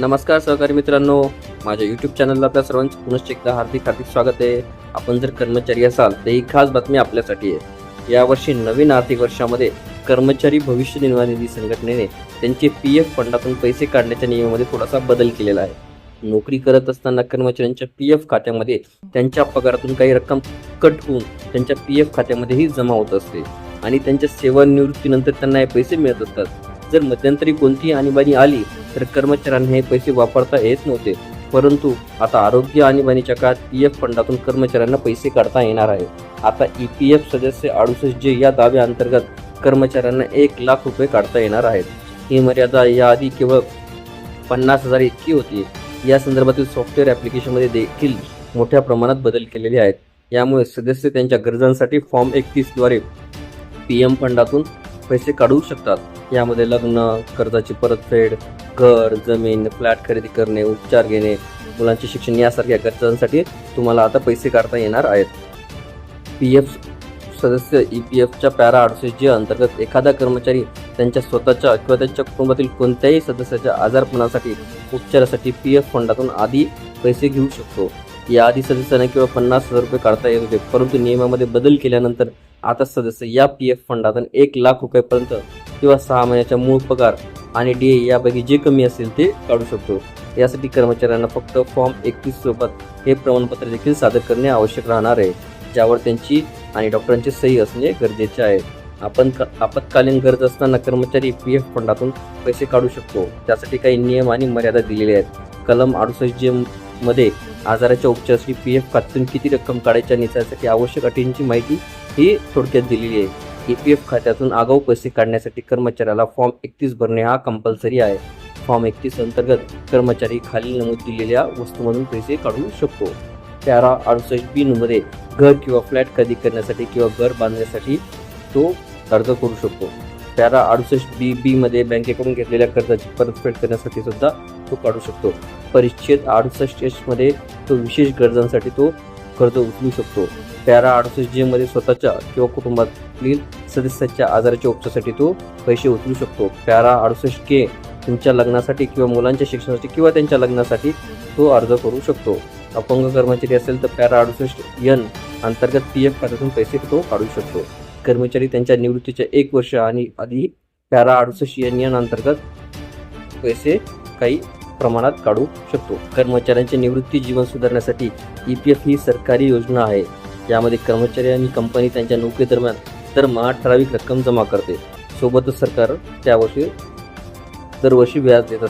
नमस्कार सहकारी मित्रांनो माझ्या यूट्यूब चॅनलला आपल्या सर्वांचं पुनश्च एकदा हार्दिक हार्दिक स्वागत आहे. आपण जर कर्मचारी असाल तर ही खास बातमी आपल्यासाठी आहे. यावर्षी नवीन आर्थिक वर्षामध्ये कर्मचारी भविष्य निर्वाह निधी संघटनेने त्यांचे पी एफ फंडातून पैसे काढण्याच्या नियमामध्ये थोडासा बदल केलेला आहे. नोकरी करत असताना कर्मचाऱ्यांच्या पी एफ खात्यामध्ये त्यांच्या पगारातून काही रक्कम कट होऊन त्यांच्या पी एफ खात्यामध्येही जमा होत असते आणि त्यांच्या सेवानिवृत्तीनंतर त्यांना हे पैसे मिळत असतात. जर मध्यंतरी कोणतीही आणीबाणी आली तर कर्मचाऱ्यांना हे पैसे वापरता येत नव्हते. परंतु आता आरोग्य आणीबाणीच्या काळात पी एफ फंडातून कर्मचाऱ्यांना पैसे काढता येणार आहे. आता ई पी एफ सदस्य अडुसष्ट जे या दाव्याअंतर्गत कर्मचाऱ्यांना एक लाख रुपये काढता येणार आहेत. ही मर्यादा याआधी केवळ पन्नास हजार इतकी होती. या संदर्भातील सॉफ्टवेअर ॲप्लिकेशनमध्ये देखील मोठ्या प्रमाणात बदल केलेले आहेत. यामुळे सदस्य त्यांच्या गरजांसाठी फॉर्म एकतीसद्वारे पी एम फंडातून पैसे काढू शकतात. यामध्ये लग्न कर्जाची परतफेड घर जमीन फ्लॅट खरेदी करणे उपचार घेणे मुलांचे शिक्षण यासारख्या गरजांसाठी तुम्हाला आता पैसे काढता येणार आहेत. पी एफ सदस्य ई पी एफच्या पॅरा अडुसष्ट जे अंतर्गत एखादा कर्मचारी त्यांच्या स्वतःच्या किंवा त्यांच्या कुटुंबातील कोणत्याही सदस्याच्या आजारपणासाठी उपचारासाठी पी एफ फंडातून आधी पैसे घेऊ शकतो. याआधी सदस्यांना किंवा पन्नास हजार रुपये काढता येत होते परंतु नियमामध्ये बदल केल्यानंतर आता सदस्य या पी एफ फंडातून एक लाख रुपयेपर्यंत किंवा सहा महिन्याच्या मूळ पगार आणि डी ए यापैकी जे कमी असेल ते काढू शकतो. यासाठी कर्मचाऱ्यांना फक्त फॉर्म एकतीस सोबत हे प्रमाणपत्र देखील सादर करणे आवश्यक राहणार आहे ज्यावर त्यांची आणि डॉक्टरांची सही असणे गरजेचे आहे. आपण आपत्कालीन गरज असताना कर्मचारी पी एफ फंडातून पैसे काढू शकतो. त्यासाठी काही नियम आणि मर्यादा दिलेल्या आहेत. कलम अडुसष्ट जे मध्ये आजाराच्या उपचारासाठी पी एफ खात्यातून किती रक्कम काढायच्या आणि त्यासाठी आवश्यक अटींची माहिती ही थोडक्यात दिलेली आहे ई पी एफ खात्यातून आगाऊ पैसे काढण्यासाठी कर्मचाऱ्याला फॉर्म एकतीस भरणे हा कंपल्सरी आहे. फॉर्म एकतीस अंतर्गत कर्मचारी खाली नमूद दिलेल्या वस्तूमधून पैसे काढू शकतो. पॅरा अडुसष्ट बी मध्ये घर किंवा फ्लॅट खरेदी करण्यासाठी किंवा घर बांधण्यासाठी तो अर्ज करू शकतो. पॅरा अडुसष्ट बी बी मध्ये बँकेकडून घेतलेल्या कर्जाची परतफेड करण्यासाठी सुद्धा तो काढू शकतो. परिच्छेद अडुसष्ट एच मध्ये तो विशेष गरजांसाठी तो कर्ज उचलू शकतो. पॅरा अडुसष्ट जे मध्ये स्वतःच्या किंवा कुटुंबातील सदस्याच्या आजाराच्या उपचारासाठी तो पैसे उचलू शकतो. पॅरा अडुसष्ट के तुमच्या लग्नासाठी किंवा मुलांच्या शिक्षणासाठी किंवा त्यांच्या लग्नासाठी तो अर्ज करू शकतो. अपंग कर्मचारी असेल तर पॅरा अडुसष्ट यन अंतर्गत पी एफ खात्यातून पैसे तो काढू शकतो. कर्मचारी त्यांच्या निवृत्तीच्या एक वर्ष आणि आधी पॅरा अडुसष्ट यन अंतर्गत पैसे काही प्रमाणात काढू शकतो. कर्मचाऱ्यांचे निवृत्ती जीवन सुधारण्यासाठी ई पी एफ ही सरकारी योजना आहे. यामध्ये कर्मचारी आणि कंपनी त्यांच्या नोकरीदरम्यान दरमहा ठराविक रक्कम जमा करते. सोबतच सरकार त्यावर्षी दरवर्षी व्याज देत असते.